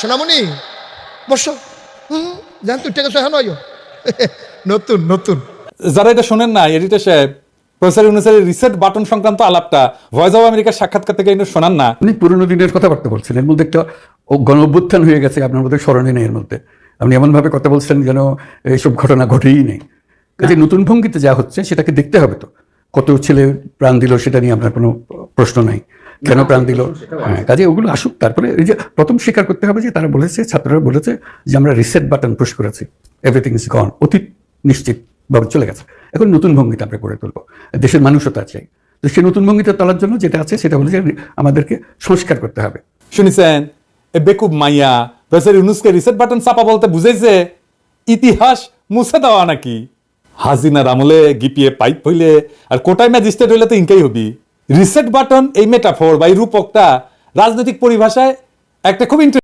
সোনামণি বসো। হুম, জান তুই টেকে হ্যাঁ নয় নতুন নতুন। যারা এটা শোনেন না এডিটর সাহেব প্রফেসর ইউনুসের রিসেট বাটন সংক্রান্ত আলাপটা ভয়েস অফ আমেরিকার সাক্ষাৎকার থেকে কিন্তু শোনান না। উনি পুরোনো দিনের কথাবার্তা বলছেন এর মধ্যে একটা ও- গণ অভ্যুত্থান হয়ে গেছে আপনার মধ্যে স্মরণে নেই এর মধ্যে। আপনি এমনভাবে কথা বলছেন যেন এইসব ঘটনা ঘটেই নেই। কাজে নতুন ভঙ্গিতে যা হচ্ছে সেটাকে দেখতে হবে তো। কত ছেলে প্রাণ দিল সেটা নিয়ে আপনার কোনো প্রশ্ন নাই। কেন প্রাণ দিল? হ্যাঁ কাজে ওগুলো আসুক, তারপরে এই যে প্রথম স্বীকার করতে হবে যে তারা বলেছে, ছাত্ররা বলেছে যে আমরা রিসেট বাটন পুশ করেছি। এভরিথিং ইজ গন অতীত নিশ্চিতভাবে চলে গেছে। এখন নতুন ভঙ্গিতে আমরা করে তুলবো। দেশের মানুষও তা চাই। তো সেই নতুন ভঙ্গিতে তোলার জন্য যেটা আছে, সেটা হলো যে আমাদেরকে সংস্কার করতে হবে। শুনেছেন? এ বেকুব মাইয়া, প্রফেসর ইউনুসকে রিসেট বাটন চাপা বলতে বুঝেছে? ইতিহাস মুছে দেওয়া নাকি? হাজিনার আমলে গিপিয়ে পাইপ হইলে আর কোটায় ম্যাজিস্ট্রেট হইলে তো ইনকাই হবি। রিসেট বাটন এই মেটাফোর বা এই রূপকটা রাজনৈতিক পরিভাষায় একটা খুব ইন্টারেস্টিং